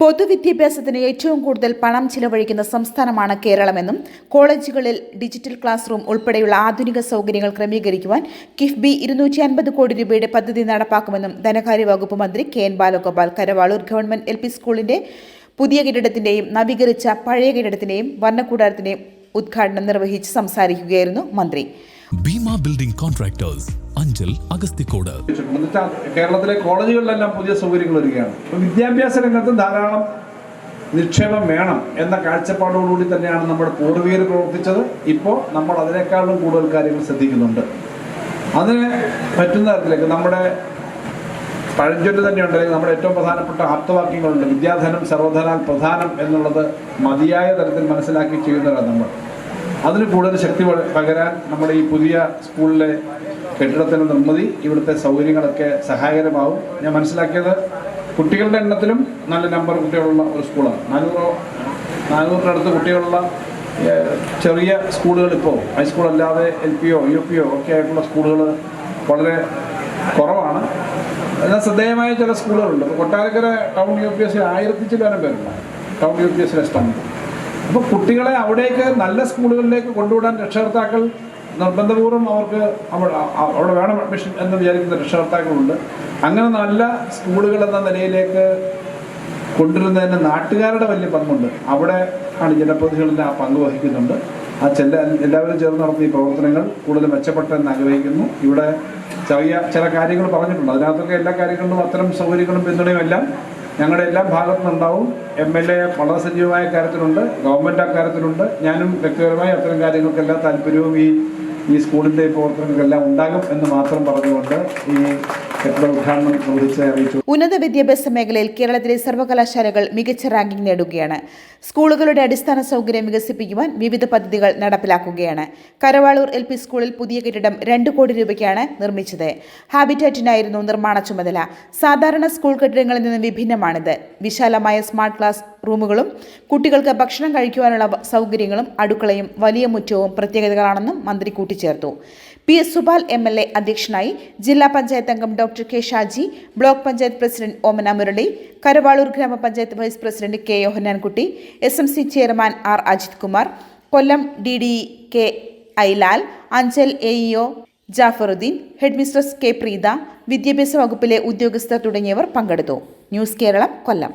പൊതുവിദ്യാഭ്യാസത്തിന് ഏറ്റവും കൂടുതൽ പണം ചിലവഴിക്കുന്ന സംസ്ഥാനമാണ് കേരളമെന്നും കോളേജുകളിൽ ഡിജിറ്റൽ ക്ലാസ് റൂം ഉൾപ്പെടെയുള്ള ആധുനിക സൗകര്യങ്ങൾ ക്രമീകരിക്കുവാൻ കിഫ്ബി ഇരുന്നൂറ്റി അൻപത് കോടി രൂപയുടെ പദ്ധതി നടപ്പാക്കുമെന്നും ധനകാര്യ വകുപ്പ് മന്ത്രി K N Balagopal Karavaloor government L സ്കൂളിന്റെ പുതിയ കെട്ടിടത്തിന്റെയും നവീകരിച്ച പഴയ കെട്ടിടത്തിന്റെയും വർണക്കൂടാരത്തിന്റെയും ഉദ്ഘാടനം നിർവഹിച്ച് സംസാരിക്കുകയായിരുന്നു മന്ത്രി. Bheema building contractors Anchal Agasthikode. കേരളത്തിലെ കോളേജുകളിലെല്ലാം പുതിയ സൗകര്യങ്ങൾ വരികയാണ്. വിദ്യാഭ്യാസ രംഗത്ത് ധാരാളം നിക്ഷേപം വേണം എന്ന കാഴ്ചപ്പാടോടുകൂടി തന്നെയാണ് നമ്മുടെ പൂർവികർ പ്രവർത്തിച്ചത്. ഇപ്പോൾ നമ്മൾ അതിനേക്കാളും കൂടുതൽ കാര്യങ്ങൾ ശ്രദ്ധിക്കുന്നുണ്ട്. അതിന് പറ്റുന്ന തരത്തിലേക്ക് നമ്മുടെ പഴഞ്ചൊല്ല് തന്നെയുണ്ട്. അല്ലെങ്കിൽ നമ്മുടെ ഏറ്റവും പ്രധാനപ്പെട്ട ആപ്തവാക്യങ്ങളുണ്ട്. വിദ്യാധനം സർവധനാൽ പ്രധാനം എന്നുള്ളത് മതിയായ തരത്തിൽ മനസ്സിലാക്കി ചെയ്യുന്നതാണ് നമ്മൾ. അതിന് കൂടുതൽ ശക്തി പകരാൻ നമ്മുടെ ഈ പുതിയ സ്കൂളിലെ കെട്ടിടത്തിന്റെ നിർമ്മിതി ഇവിടുത്തെ സൗകര്യങ്ങളൊക്കെ സഹായകരമാവും. ഞാൻ മനസ്സിലാക്കിയത് കുട്ടികളുടെ എണ്ണത്തിലും നല്ല നമ്പർ കുട്ടികളുള്ള ഒരു സ്കൂളാണ്. നാനൂറോ നാനൂറിനടുത്ത് കുട്ടികളുള്ള ചെറിയ സ്കൂളുകൾ ഇപ്പോൾ ഹൈസ്കൂൾ അല്ലാതെ എൽ പിയോ യു പിയോ ഒക്കെ ആയിട്ടുള്ള സ്കൂളുകൾ വളരെ കുറവാണ്. എന്നാൽ ശ്രദ്ധേയമായ ചില സ്കൂളുകളുണ്ട്. ഇപ്പോൾ Kottarakkara town U P S ആയിരത്തി ചില്ലാനും പേരുണ്ട്. ടൗൺ യു പി എസ് ഇഷ്ടം അപ്പോൾ കുട്ടികളെ അവിടേക്ക് നല്ല സ്കൂളുകളിലേക്ക് കൊണ്ടുവിടാൻ രക്ഷകർത്താക്കൾ നിർബന്ധപൂർവം അവർക്ക് അവിടെ വേണം അഡ്മിഷൻ എന്ന് വിചാരിക്കുന്ന രക്ഷകർത്താക്കളുണ്ട്. അങ്ങനെ നല്ല സ്കൂളുകൾ എന്ന നിലയിലേക്ക് കൊണ്ടുവരുന്നതിന് നാട്ടുകാരുടെ വലിയ പങ്കുണ്ട്. അവിടെ ആണ് ജനപ്രതിനിധികളെല്ലാം ആ പങ്ക് വഹിക്കുന്നുണ്ട്. ആ ചെല്ല എല്ലാവരും ചേർന്ന് നടത്തിയ ഈ പ്രവർത്തനങ്ങൾ കൂടുതൽ മെച്ചപ്പെട്ടെന്ന് ആഗ്രഹിക്കുന്നു. ഇവിടെ ചെറിയ ചില കാര്യങ്ങൾ പറഞ്ഞിട്ടുണ്ട്. അതിനകത്തൊക്കെ എല്ലാ കാര്യങ്ങളിലും അത്തരം സൗകര്യങ്ങളും പിന്തുണയും എല്ലാം ഞങ്ങളുടെ എല്ലാ ഭാഗത്തു നിന്നുണ്ടാവും എം എൽ എ വളരെ സജീവമായ കാര്യത്തിലുണ്ട്. ഗവൺമെന്റ് അക്കാര്യത്തിലുണ്ട്. ഞാനും വ്യക്തിപരമായി അത്തരം കാര്യങ്ങൾക്കെല്ലാം താല്പര്യവും ഈ ഈ സ്കൂളിന്റെ പ്രവർത്തനങ്ങൾക്കെല്ലാം ഉണ്ടാകും എന്ന് മാത്രം പറഞ്ഞുകൊണ്ട് ഈ ഉന്നത വിദ്യാഭ്യാസ മേഖലയിൽ കേരളത്തിലെ സർവകലാശാലകൾ മികച്ച റാങ്കിംഗ് നേടുകയാണ്. സ്കൂളുകളുടെ അടിസ്ഥാന സൗകര്യം വികസിപ്പിക്കുവാൻ വിവിധ പദ്ധതികൾ നടപ്പിലാക്കുകയാണ്. കരവാളൂർ എൽ പി സ്കൂളിൽ പുതിയ കെട്ടിടം രണ്ട് കോടി രൂപയ്ക്കാണ് നിർമ്മിച്ചത്. ഹാബിറ്റാറ്റിനായിരുന്നു നിർമ്മാണ ചുമതല. സാധാരണ സ്കൂൾ കെട്ടിടങ്ങളിൽ നിന്ന് വിഭിന്നമാണിത്. വിശാലമായ സ്മാർട്ട് ക്ലാസ് റൂമുകളും കുട്ടികൾക്ക് ഭക്ഷണം കഴിക്കുവാനുള്ള സൗകര്യങ്ങളും അടുക്കളയും വലിയ മുറ്റവും പ്രത്യേകതകളാണെന്നും മന്ത്രി കൂട്ടിച്ചേർത്തു. P S Supal M L A അധ്യക്ഷനായി ജില്ലാ പഞ്ചായത്ത് അംഗം doctor K Shaji block panchayat president Omana Murali Karavaloor grama panchayat vice president K Yohannankutty S M C chairman R Ajith Kumar Kollam D D K ഐലാൽ Anchal A EO Jafaruddeen headmistress K Preetha വിദ്യാഭ്യാസ വകുപ്പിലെ ഉദ്യോഗസ്ഥർ തുടങ്ങിയവർ പങ്കെടുത്തു. News Keralam കൊല്ലം.